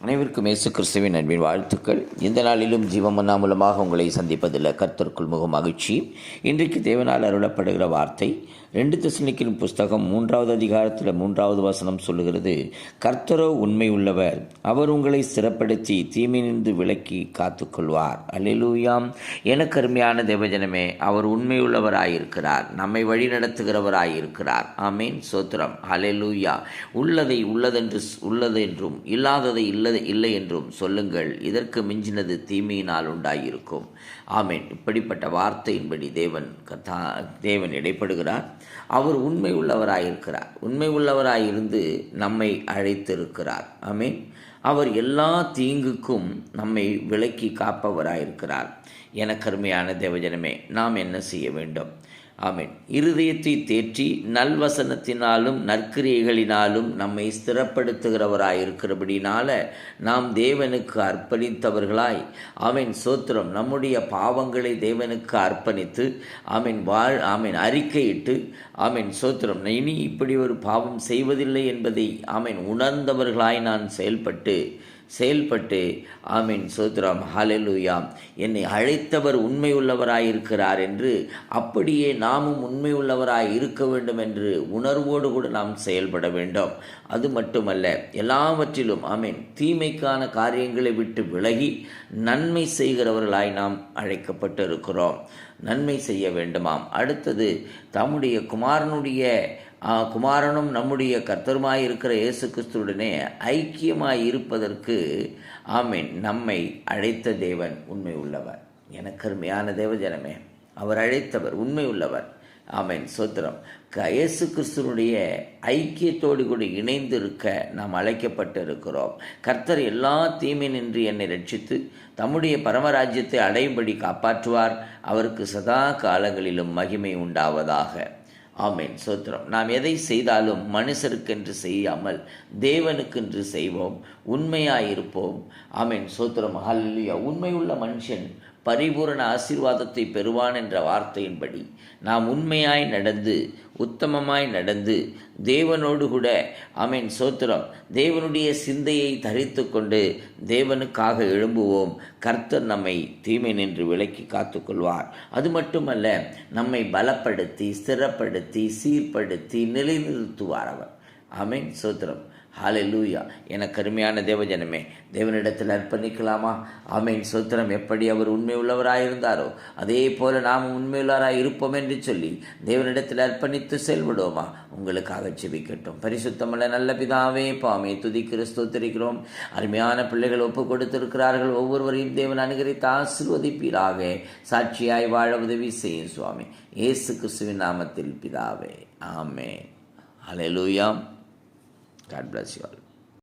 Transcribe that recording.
அனைவருக்கும் இயேசு கிறிஸ்துவின் அன்பின் வாழ்த்துக்கள். இந்த நாளிலும் ஜீவமன்னா மூலமாக உங்களை சந்திப்பதில் கர்த்தருக்குள் முக மகிழ்ச்சி. இன்றைக்கு தேவனால் அருளப்படுகிற வார்த்தை ரெண்டு தசனிக்கின் புஸ்தகம் மூன்றாவது அதிகாரத்தில் மூன்றாவது வசனம் சொல்லுகிறது கர்த்தரோ உண்மை உள்ளவர் அவர் உங்களை சிறப்படுத்தி தீமையிலிருந்து விலக்கி காத்துக்கொள்வார். அல்லேலூயாம் எனக்கு அருமையான தேவஜனமே அவர் உண்மையுள்ளவராயிருக்கிறார் நம்மை வழி நடத்துகிறவராயிருக்கிறார். ஆமீன். சோத்திரம். அல்லேலூயா. உள்ளதை உள்ளதென்று உள்ளதென்றும் இல்லாததை இல்லை நல்லது இல்லை என்றும் சொல்லுங்கள். இதற்கு மிஞ்சினது தீமையினால் உண்டாயிருக்கும். ஆமேன். இப்படிப்பட்ட வார்த்தையின்படி தேவன் கதா தேவன் இடைப்படுகிறார். அவர் உண்மை உள்ளவராயிருக்கிறார். உண்மை உள்ளவராயிருந்து நம்மை அழைத்திருக்கிறார். ஆமீன். அவர் எல்லா தீங்குக்கும் நம்மை விலக்கி காப்பவராயிருக்கிறார். எனக்கருமையான தேவஜனமே நாம் என்ன செய்ய வேண்டும்? ஆமேன். இருதயத்தை தேற்றி நல்வசனத்தினாலும் நற்கிரியைகளினாலும் நம்மை ஸ்திரப்படுத்துகிறவராயிருக்கிறபடினால நாம் தேவனுக்கு அர்ப்பணித்தவர்களாய். ஆமீன். சோத்திரம். நம்முடைய பாவங்களை தேவனுக்கு அர்ப்பணித்து ஆமீன் வாழ் ஆமீன் அறிக்கையிட்டு ஆமீன் சோத்திரம். இனி இப்படி ஒரு பாவம் செய்வதில்லை என்பதை ஆமீன் உணர்ந்தவர்களாய் நான் செயல்பட்டு செயல்பட்டு ஆமீன் சோத்ராம் ஹாலெலுயாம் என்னை அழைத்தவர் உண்மை உள்ளவராயிருக்கிறார் என்று அப்படியே நாமும் உண்மை உள்ளவராய் இருக்க வேண்டும் என்று உணர்வோடு கூட நாம் செயல்பட வேண்டும். அது மட்டுமல்ல எல்லாவற்றிலும் ஆமீன் தீமைக்கான காரியங்களை விட்டு விலகி நன்மை செய்கிறவர்களாய் நாம் அழைக்கப்பட்டு இருக்கிறோம் நன்மை செய்ய வேண்டுமாம். அடுத்தது தம்முடைய குமாரனுடைய குமாரனும் நம்முடைய கர்த்தருமாய் இருக்கிற இயேசு கிறிஸ்துவுடனே ஐக்கியமாய் இருப்பதற்கு ஆமீன் நம்மை அழைத்த தேவன் உண்மை உள்ளவர். எனக்கு அருமையான தேவஜனமே அவர் அழைத்தவர் உண்மை உள்ளவர். ஆமீன் சோத்திரம். க இயேசு கிறிஸ்துவனுடைய ஐக்கியத்தோடு கூட இணைந்து இருக்க நாம் அழைக்கப்பட்டு இருக்கிறோம் கர்த்தர் எல்லா தீமை நின்று என்னை ரட்சித்து தம்முடைய பரமராஜ்யத்தை அடையும்படி காப்பாற்றுவார். அவருக்கு சதா காலங்களிலும் மகிமை உண்டாவதாக. ஆமேன். சோத்திரம். நாம் எதை செய்தாலும் மனுஷருக்கென்று செய்யாமல் தேவனுக்கென்று செய்வோம். உண்மையாயிருப்போம். ஆமேன். சோத்திரம். ஹல்லியா உண்மையுள்ள மனுஷன் பரிபூரண ஆசீர்வாதத்தை பெறுவான் என்ற வார்த்தையின்படி நாம் உண்மையாய் நடந்து உத்தமமாய் நடந்து தேவனோடு கூட அமீன் சோத்திரம் தேவனுடைய சிந்தையை தரித்து கொண்டு தேவனுக்காக எழும்புவோம். கர்த்தர் நம்மை தீமை நின்று விலக்கி காத்துக்கொள்வார். அது மட்டுமல்ல நம்மை பலப்படுத்தி ஸ்திரப்படுத்தி சீர்படுத்தி நிலைநிறுத்துவார் அவர். அமீன் சோத்திரம். ஹாலே லூயா என கருமையான தேவஜனமே தேவனிடத்தில் அர்ப்பணிக்கலாமா? ஆமையின் சோத்திரம் எப்படி அவர் உண்மை உள்ளவராயிருந்தாரோ அதே போல நாம் உண்மையுள்ளவராக இருப்போம் என்று சொல்லி தேவனிடத்தில் அர்ப்பணித்து செயல்படுவோமா உங்களுக்காக செபிக்கட்டும் பரிசுத்தமல்ல நல்ல பிதாவே பாமே துதி கிறிஸ்தோத்தரிக்கிறோம் அருமையான பிள்ளைகள் ஒப்பு கொடுத்திருக்கிறார்கள். ஒவ்வொருவரையும் தேவன் அனுகரித்து ஆசிர்வதிப்பீராக. சாட்சியாய் வாழ உதவி செய்யும் சுவாமி. ஏசு கிறிஸ்துவின் நாமத்தில் பிதாவே. ஆமே அலையலூயாம் லூயாம் God bless you all.